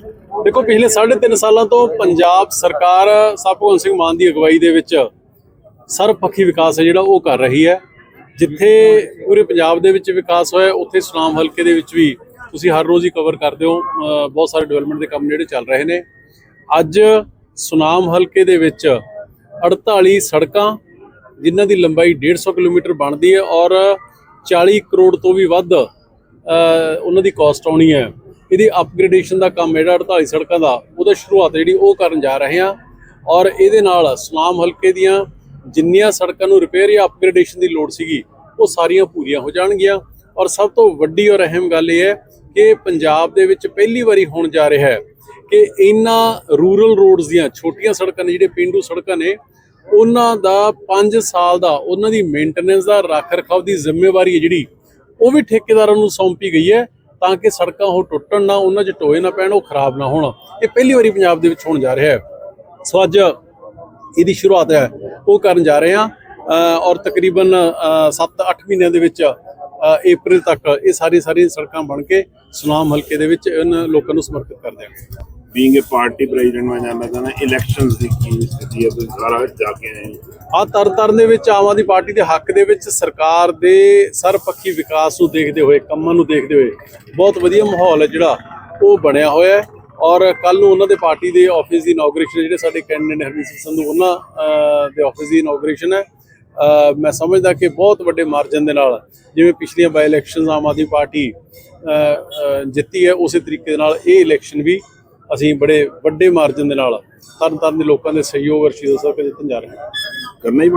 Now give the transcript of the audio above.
ਦੇਖੋ, ਪਿਛਲੇ 3.5 ਸਾਲਾਂ ਤੋਂ ਪੰਜਾਬ ਸਰਕਾਰ ਸਰਪ੍ਰਗਟ ਸਿੰਘ ਮਾਨ ਦੀ ਅਗਵਾਈ ਦੇ ਵਿੱਚ ਸਰਬਪੱਖੀ ਵਿਕਾਸ ਹੈ ਜਿਹੜਾ ਉਹ ਕਰ ਰਹੀ ਹੈ। ਜਿੱਥੇ ਪੂਰੇ ਪੰਜਾਬ ਦੇ ਵਿੱਚ ਵਿਕਾਸ ਹੋਇਆ, ਉੱਥੇ ਸੁਨਾਮ ਹਲਕੇ ਦੇ ਵਿੱਚ ਵੀ ਤੁਸੀਂ ਹਰ ਰੋਜ਼ ਹੀ ਕਵਰ ਕਰਦੇ ਹੋ। ਬਹੁਤ ਸਾਰੇ ਡਿਵੈਲਪਮੈਂਟ ਦੇ ਕੰਮ ਜਿਹੜੇ ਚੱਲ ਰਹੇ ਨੇ। ਅੱਜ ਸੁਨਾਮ ਹਲਕੇ ਦੇ ਵਿੱਚ 48 ਸੜਕਾਂ, ਜਿਨ੍ਹਾਂ ਦੀ ਲੰਬਾਈ 150 ਕਿਲੋਮੀਟਰ ਬਣਦੀ ਹੈ ਔਰ 40 ਕਰੋੜ ਤੋਂ ਵੀ ਵੱਧ ਉਹਨਾਂ ਦੀ ਕਾਸਟ ਆਉਣੀ ਹੈ। ਇਹਦੀ ਅਪਗ੍ਰੇਡੇਸ਼ਨ ਦਾ ਕੰਮ ਜਿਹੜਾ 48 ਸੜਕਾਂ ਦਾ, ਉਹਦਾ ਸ਼ੁਰੂਆਤ ਜਿਹੜੀ ਉਹ ਕਰਨ ਜਾ ਰਹੇ ਹਾਂ ਔਰ ਇਹਦੇ ਨਾਲ ਸੁਨਾਮ ਹਲਕੇ ਦੀਆਂ ਜਿੰਨੀਆਂ ਸੜਕਾਂ ਨੂੰ ਰਿਪੇਅਰ ਜਾਂ ਅਪਗ੍ਰੇਡੇਸ਼ਨ ਦੀ ਲੋੜ ਸੀਗੀ, ਉਹ ਸਾਰੀਆਂ ਪੂਰੀਆਂ ਹੋ ਜਾਣਗੀਆਂ ਔਰ ਸਭ ਤੋਂ ਵੱਡੀ ਔਰ ਅਹਿਮ ਗੱਲ ਇਹ ਹੈ ਕਿ ਪੰਜਾਬ ਦੇ ਵਿੱਚ ਪਹਿਲੀ ਵਾਰੀ ਹੋਣ ਜਾ ਰਿਹਾ ਹੈ ਕਿ ਇਹਨਾਂ ਰੂਰਲ ਰੋਡਸ ਦੀਆਂ ਛੋਟੀਆਂ ਸੜਕਾਂ ਨੇ, ਜਿਹੜੇ ਪਿੰਡੂ ਸੜਕਾਂ ਨੇ, ਉਹਨਾਂ ਦਾ 5 ਸਾਲ ਦਾ ਉਹਨਾਂ ਦੀ ਮੇਨਟੇਨੈਂਸ ਦਾ ਰੱਖ ਰਖਾਵ ਦੀ ਜ਼ਿੰਮੇਵਾਰੀ ਹੈ ਜਿਹੜੀ, ਉਹ ਵੀ ਠੇਕੇਦਾਰਾਂ ਨੂੰ ਸੌਂਪੀ ਗਈ ਹੈ ਤਾਂ ਕਿ ਸੜਕਾਂ ਉਹ ਟੁੱਟਣ ਨਾ, ਉਹਨਾਂ 'ਚ ਟੋਏ ਨਾ ਪੈਣ, ਉਹ ਖਰਾਬ ਨਾ ਹੋਣ। ਇਹ ਪਹਿਲੀ ਵਾਰੀ ਪੰਜਾਬ ਦੇ ਵਿੱਚ ਹੋਣ ਜਾ ਰਿਹਾ ਹੈ। ਸੋ ਅੱਜ ਇਹਦੀ ਸ਼ੁਰੂਆਤ ਹੈ। ਉਹ ਕਰਨ ਜਾ ਰਹੇ ਹਾਂ। ਔਰ ਤਕਰੀਬਨ 7-8 ਮਹੀਨਿਆਂ ਦੇ ਵਿੱਚ ਅਪ੍ਰੈਲ ਤੱਕ ਇਹ ਸਾਰੀ ਸਾਰੀ ਸੜਕਾਂ ਬਣ ਕੇ ਸੁਨਾਮ ਹਲਕੇ ਦੇ ਵਿੱਚ ਇਹਨਾਂ ਲੋਕਾਂ ਨੂੰ ਸਮਰਪਿਤ ਕਰ ਦਿਆਂਗੇ ਬੀਇੰਗ ਅ ਪਾਰਟੀ ਪ੍ਰੈਜ਼ੀਡੈਂਟ ਮੈਂ ਜਾਣਦਾ ਚਾਹੁੰਦਾ ਇਲੈਕਸ਼ਨਸ ਦੀ ਕੀ ਸਥਿਤੀ ਹੈ, ਤੁਸੀਂ ਸਾਰਾ ਜਾ ਕੇ ਆਏ ਆ ਤਰਨਤਾਰਨ ਦੇ ਵਿੱਚ ਆਮ ਆਦਮੀ ਪਾਰਟੀ ਦੇ ਹੱਕ ਦੇ ਵਿੱਚ ਸਰਕਾਰ ਦੇ ਸਰਪੱਖੀ ਵਿਕਾਸ ਨੂੰ ਦੇਖਦੇ ਹੋਏ, ਕੰਮਾਂ ਨੂੰ ਦੇਖਦੇ ਹੋਏ ਬਹੁਤ ਵਧੀਆ ਮਾਹੌਲ ਹੈ ਜਿਹੜਾ ਉਹ ਬਣਿਆ ਹੋਇਆ ਹੈ। ਔਰ ਕੱਲ ਨੂੰ ਉਹਨਾਂ ਦੇ ਪਾਰਟੀ ਦੇ ਆਫਿਸ ਦੀ ਇਨੋਗ੍ਰੇਸ਼ਨ ਜਿਹੜੇ ਸਾਡੇ ਕੈਂਡੀਡੇਟ ਹਰਮੀਤ ਸਿੰਘ ਸੰਧੂ, ਉਹਨਾਂ ਦੇ ਆਫਿਸ ਦੀ ਇਨੋਗ੍ਰੇਸ਼ਨ ਹੈ। ਮੈਂ ਸਮਝਦਾ ਕਿ ਬਹੁਤ ਵੱਡੇ ਮਾਰਜਨ ਦੇ ਨਾਲ ਜਿਵੇਂ ਪਿਛਲੀਆਂ ਬਾਈ ਇਲੈਕਸ਼ਨਸ ਆਮ ਆਦਮੀ ਪਾਰਟੀ ਜਿੱਤੀ ਹੈ, ਉਸੇ ਤਰੀਕੇ ਦੇ ਨਾਲ ਇਹ ਇਲੈਕਸ਼ਨ ਵੀ ਅਸੀਂ ਬੜੇ ਵੱਡੇ ਮਾਰਜਨ ਦੇ ਨਾਲ ਤਰਨਤਾਰਨ ਦੇ ਲੋਕਾਂ ਦੇ ਸਹਿਯੋਗ ਅਰ ਸ਼ੀਰੋ ਸਾਹਿਬ ਕੇ ਜਿੱਤਣ ਜਾ ਰਹੇ। ਹਾਂ ਕਰਨਾ ਹੀ